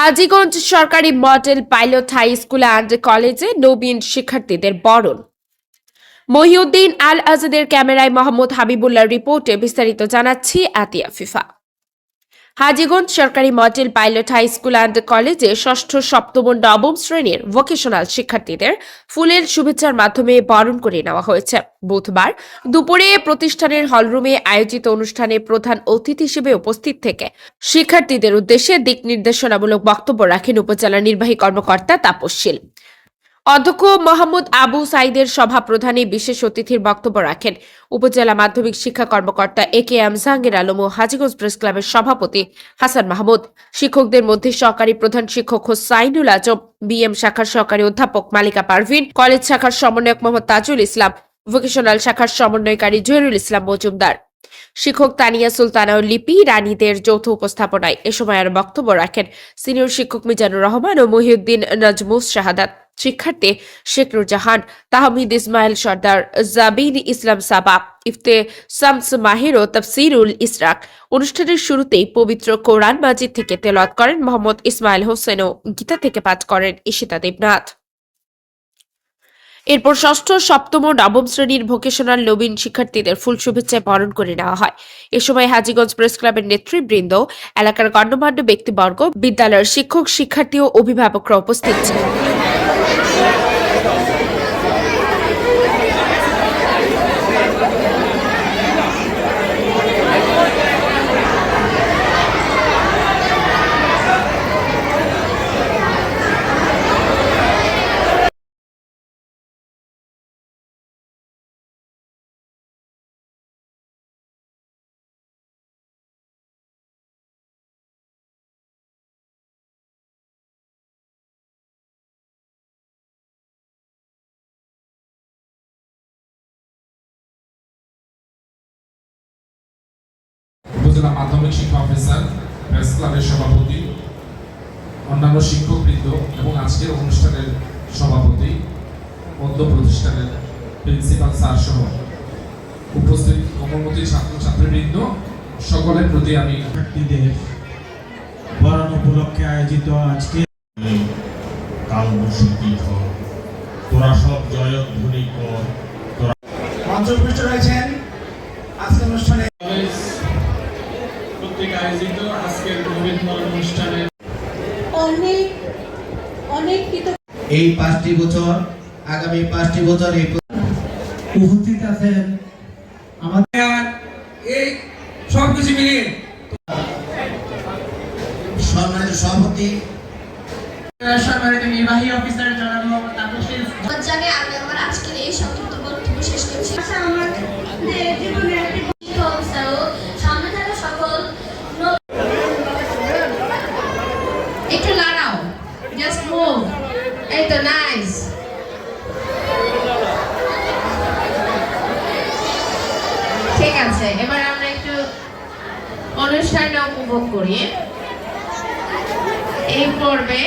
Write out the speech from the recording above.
হাজীগঞ্জ সরকারি model pilot high school and কলেজে নবীন শিক্ষার্থীদের বরণ। মহিউদ্দিন আল আজাদের ক্যামেরায় মোহাম্মদ হাবিবুল্লাহ রিপোর্টে বিস্তারিত জানাচ্ছি আতিয়া ফিফা। হাজীগঞ্জ সরকারি model pilot high school and কলেজে ষষ্ঠ, সপ্তম নবম শ্রেণির ভোকেশনাল শিক্ষার্থীদের ফুলের শুভেচ্ছার মাধ্যমে বরণ করে নেওয়া হয়েছে। বুধবার দুপুরে প্রতিষ্ঠানের হলরুমে আয়োজিত অনুষ্ঠানে প্রধান অতিথি হিসেবে উপস্থিত থেকে শিক্ষার্থীদের উদ্দেশ্যে দিক নির্দেশনামূলক বক্তব্য রাখেন উপজেলা নির্বাহী কর্মকর্তা তাপসশীল অধ্যক্ষ মোহাম্মদ আবু সাইদের সভা প্রধানে বিশেষ অতিথির বক্তব্য রাখেন। উপজেলা মাধ্যমিক শিক্ষা কর্মকর্তা A K M Jahangir Alam O Hajiganj press ক্লাবের সভাপতি হাসান মাহমুদ। শিক্ষকদের মধ্যে সহকারী প্রধান শিক্ষক হোসাইনুল আজম বিএম শাখার সহকারী অধ্যাপক মালিকা পারভিন, কলেজ শাখার সমন্বয়ক মোহাম্মদ তাজুল ইসলাম, ভোকেশনাল শাখার সমন্বয়কারী জহিরুল ইসলাম মজুমদার। শিক্ষক তানিয়া সুলতানা ও লিপি রানীদের যৌথ উপস্থাপনায় এ সময় আর বক্তব্য রাখেন। সিনিয়র শিক্ষক মিজানুর রহমান ও মহিউদ্দিন নাজমুস শাহাদাত। শিক্ষার্থী শেখ নুরজাহান তাহমিদ ইসমাইল সর্দার, জাবিন ইসলাম সাবা, ইফতে শামস মাহির ও তফসিরুল ইসরাক। অনুষ্ঠানের শুরুতেই পবিত্র কোরআন মাজিদ থেকে তেলাওয়াত করেন মোহাম্মদ ইসমাইল হোসেন ও গীতা থেকে পাঠ করেন ঈশিতা দেবনাথ। এরপর ষষ্ঠ, সপ্তম নবম শ্রেণির ভোকেশনাল নবীন শিক্ষার্থীদের ফুল শুভেচ্ছায় বরণ করে নেওয়া হয়। এ সময় হাজীগঞ্জ প্রেস ক্লাবের নেতৃবৃন্দ, এলাকার গণ্যমান্য ব্যক্তিবর্গ, বিদ্যালয়ের শিক্ষক, শিক্ষার্থী ও অভিভাবকরা উপস্থিত ছিলেন। উপজেলা মাধ্যমিক শিক্ষা অফিসার প্রেস ক্লাবের সভাপতি অন্যান্য শিক্ষকবৃন্দ এবং আজকের অনুষ্ঠানের সভাপতি মধ্য প্রতিষ্ঠানের প্রিন্সিপাল স্যার সহ উপস্থিত কমলমতি ছাত্র ছাত্রীবৃন্দ সকলের প্রতি আমি শিক্ষার্থীদের বরণ উপলক্ষে আয়োজিত আজকে কালবসী ধর তোরা সব জয়ধ্বনি কর। তোরা রয়েছেন অনেক অনেক এই পাঁচটি বছর আগামী পাঁচটি বছর এই উপস্থিত আছেন এই সব কিছু মিলিয়ে সম্মানিত সভাপতি সম্মানিত নির্বাহী অফিসার জনাব মোহাম্মদ তাপসিল তো নাইস ঠিক আছে এবার আমরা একটু অনুষ্ঠানটা উপভোগ করি। এই পর্বে